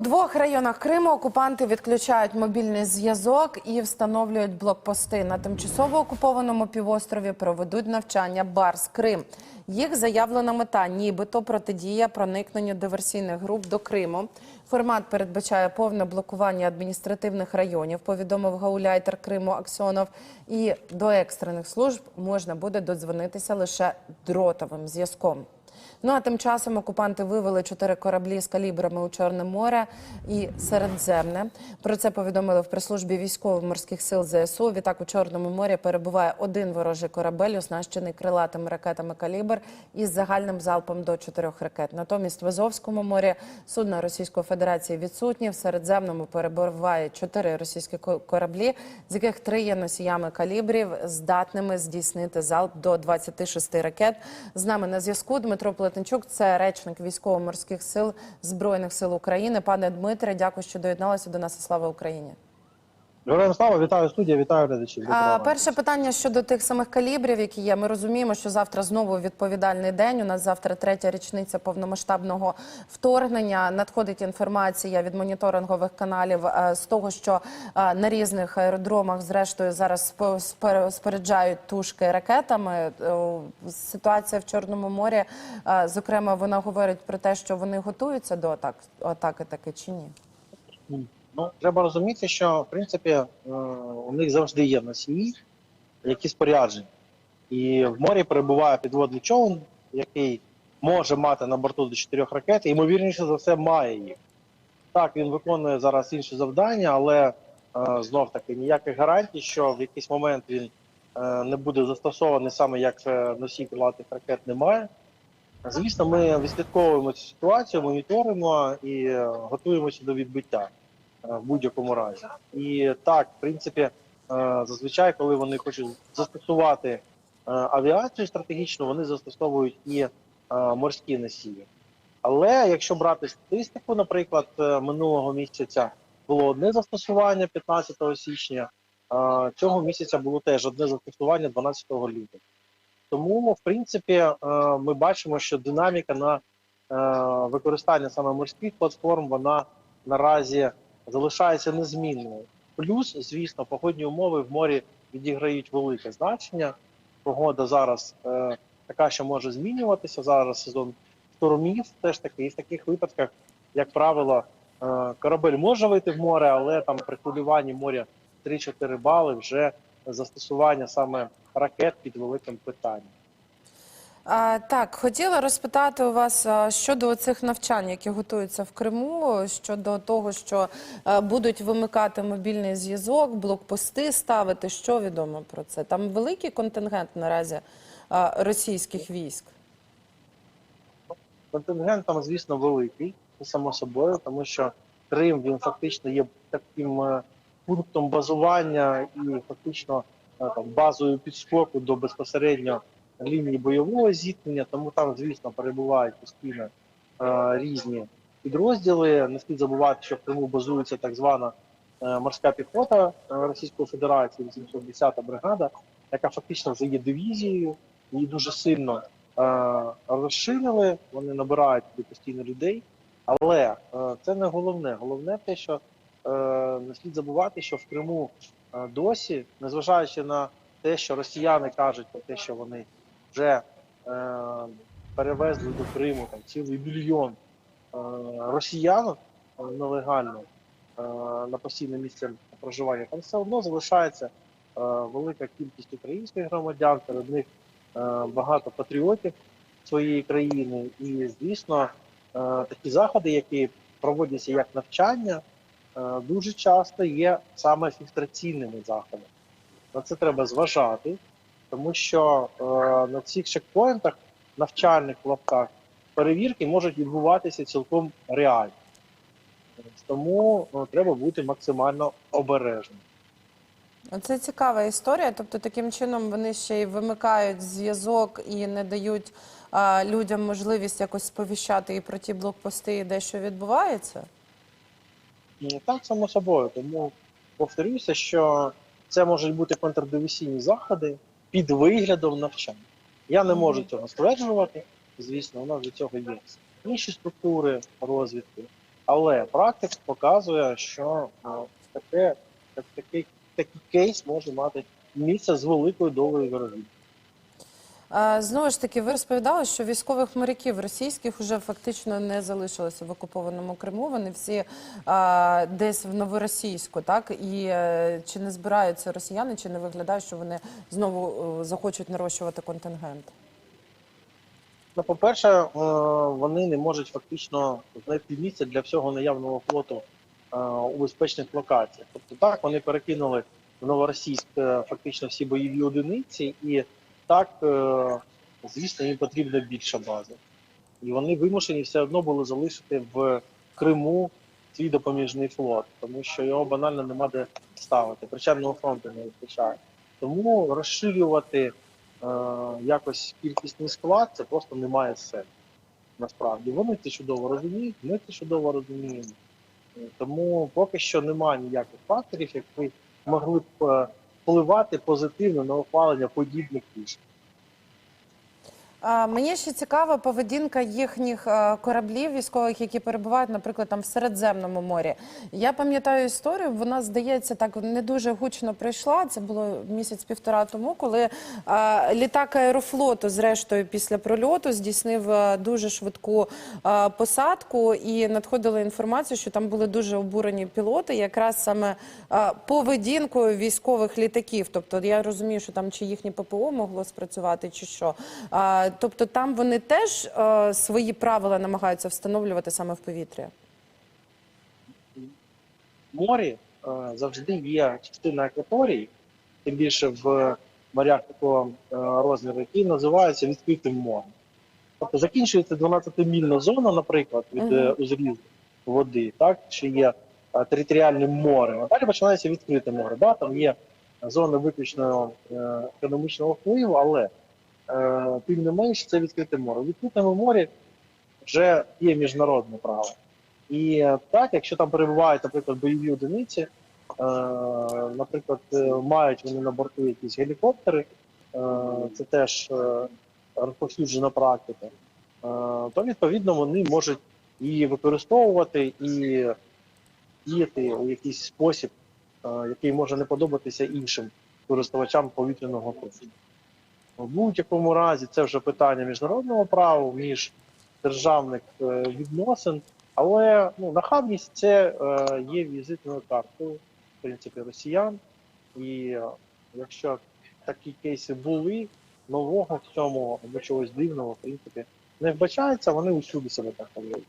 У двох районах Криму окупанти відключають мобільний зв'язок і встановлюють блокпости. На тимчасово окупованому півострові проведуть навчання Барс Крим. Їх заявлена мета, нібито протидія проникненню диверсійних груп до Криму. Формат передбачає повне блокування адміністративних районів. Повідомив гауляйтер Криму Аксьонов. І до екстрених служб можна буде додзвонитися лише дротовим зв'язком. Ну а тим часом окупанти вивели чотири кораблі з калібрами у Чорне море і Середземне. Про це повідомили в прес-службі військово-морських сил ЗСУ. Відтак у Чорному морі перебуває один ворожий корабель, оснащений крилатими ракетами калібр із загальним залпом до чотирьох ракет. Натомість в Азовському морі судна Російської Федерації відсутні. В Середземному перебуває чотири російські кораблі, з яких три є носіями калібрів, здатними здійснити залп до 26 ракет. З нами на зв'язку Дмитро Плетенчук, це речник військово-морських сил збройних сил України. Пане Дмитре, дякую, що доєдналися до нас. і Слава Україні. Героям слава, вітаю студія, вітаю глядачів. А, перше питання щодо тих самих калібрів, які є. Ми розуміємо, що завтра знову відповідальний день. У нас завтра третя річниця повномасштабного вторгнення. Надходить інформація від моніторингових каналів е, з того, що е, на різних аеродромах, зрештою, зараз спо- споряджають тушки ракетами. Е, Ситуація в Чорному морі, е, зокрема, вона говорить про те, що вони готуються до атак атаки, таки чи ні? Ну, треба розуміти, що в принципі е, у них завжди є носії, які споряджені. І в морі перебуває підводний човен, який може мати на борту до чотирьох ракет, і ймовірніше за все має їх. Так, він виконує зараз інші завдання, але е, знов таки ніяких гарантій, що в якийсь момент він е, не буде застосований саме як носій крилатих ракет, немає. Звісно, ми відслідковуємо цю ситуацію, моніторимо і готуємося до відбиття в будь-якому разі. І так, в принципі, е, зазвичай, коли вони хочуть застосувати е, авіацію стратегічну, вони застосовують і е, морські носії. Але якщо брати статистику, наприклад, е, минулого місяця було одне застосування 15 січня, е, цього місяця було теж одне застосування 12 лютого. Тому, в принципі, е, ми бачимо, що динаміка на е, використання саме морських платформ вона наразі залишається незмінною. Плюс, звісно, погодні умови в морі відіграють велике значення. Погода зараз е, така, що може змінюватися. Зараз сезон штормів, теж таки, і в таких випадках, як правило, е, корабель може вийти в море, але там при хвилюванні моря 3-4 бали вже застосування саме ракет під великим питанням. Так, хотіла розпитати у вас щодо цих навчань, які готуються в Криму, щодо того, що будуть вимикати мобільний зв'язок, блокпости ставити. Що відомо про це? Там великий контингент наразі російських військ. Контингент там, звісно, великий, само собою, тому що Крим він фактично є таким е, пунктом базування і фактично е, там базою підскоку до безпосередньо лінії бойового зіткнення. Тому там, звісно, перебувають постійно е, різні підрозділи. Не слід забувати, що в Криму базується так звана е, морська піхота е, Російської Федерації, 810-та бригада, яка фактично вже є дивізією, її дуже сильно е, розширили, вони набирають туди постійно людей. Але е, це не головне. Головне те, що е, не слід забувати, що в Криму е, досі, незважаючи на те, що росіяни кажуть про те, що вони вже е, перевезли до Криму там цілий мільйон е, росіян е, нелегально е, на постійне місце проживання, там все одно залишається е, велика кількість українських громадян, серед них е, багато патріотів своєї країни. І, звісно, е, такі заходи, які проводяться як навчання, е, дуже часто є саме фільтраційними заходами. На це треба зважати, тому що е, на цих чекпоінтах, навчальних в лапках, перевірки можуть відбуватися цілком реально. Тому е, треба бути максимально обережним. Це цікава історія. Тобто, таким чином вони ще й вимикають зв'язок і не дають а, людям можливість якось сповіщати і про ті блокпости, і де що відбувається. Ну, Так, само собою. Тому повторюся, що це можуть бути контрдивізійні заходи під виглядом навчання. Я не можу цього стверджувати. Звісно, у нас до цього є інші структури розвідки. Але практика показує, що е, таке, так, такий, такий кейс може мати місце з великою долею ворогів. Знову ж таки, ви розповідали, що військових моряків російських вже фактично не залишилося в окупованому Криму. Вони всі е, десь в новоросійську, так і е, чи не збираються росіяни, чи не виглядає, що вони знову е, захочуть нарощувати контингент? Ну, по-перше, е, вони не можуть фактично знайти місце для всього наявного флоту у безпечних локаціях. Тобто так, вони перекинули в Новоросійськ фактично всі бойові одиниці, і так, е, звісно, їм потрібна більша база. І вони вимушені все одно були залишити в Криму свій допоміжний флот, тому що його банально нема де ставити. Причального фронту не вистачає. Тому розширювати е, якось кількісний склад, це просто не має сенсу. Насправді вони це чудово розуміють, ми це чудово розуміємо. Тому поки що немає ніяких факторів, які могли б е, впливати позитивно на ухвалення подібних рішень. Мені ще цікава поведінка їхніх е, кораблів військових, які перебувають, наприклад, там в Середземному морі. Я пам'ятаю історію, вона здається так не дуже гучно прийшла. Це було місяць-півтора тому, коли літак аерофлоту, зрештою, після прольоту здійснив е, дуже швидку е, посадку, і надходила інформація, що там були дуже обурені пілоти, якраз саме поведінкою військових літаків. Тобто я розумію, що там чи їхнє ППО могло спрацювати, чи що. Тобто там вони теж е, свої правила намагаються встановлювати саме в повітрі. В морі е, завжди є частина акваторії, тим більше в морях такого е, розміру, які називаються відкритим морем. Тобто закінчується 12-мільна зона, наприклад, від е, узрів води, так, чи є територіальним морем, а далі починається відкрите море. Да? Там є зона виключно економічного впливу, але тим не менш це відкрите море. У відкритому морі вже є міжнародне право. І е, так, якщо там перебувають, наприклад, бойові одиниці, е, наприклад, е, мають вони на борту якісь гелікоптери, е, це теж е, розповсюджена практика, е, то відповідно вони можуть її використовувати і діяти у якийсь спосіб, е, який може не подобатися іншим користувачам повітряного простору. В будь-якому разі це вже питання міжнародного права, між державних е, відносин. Але ну, нахабність це е, є візитною карткою, в принципі, росіян. І е, якщо такі кейси були, нового в цьому або чогось дивного, в принципі, не вбачається, вони усюди себе так поводять.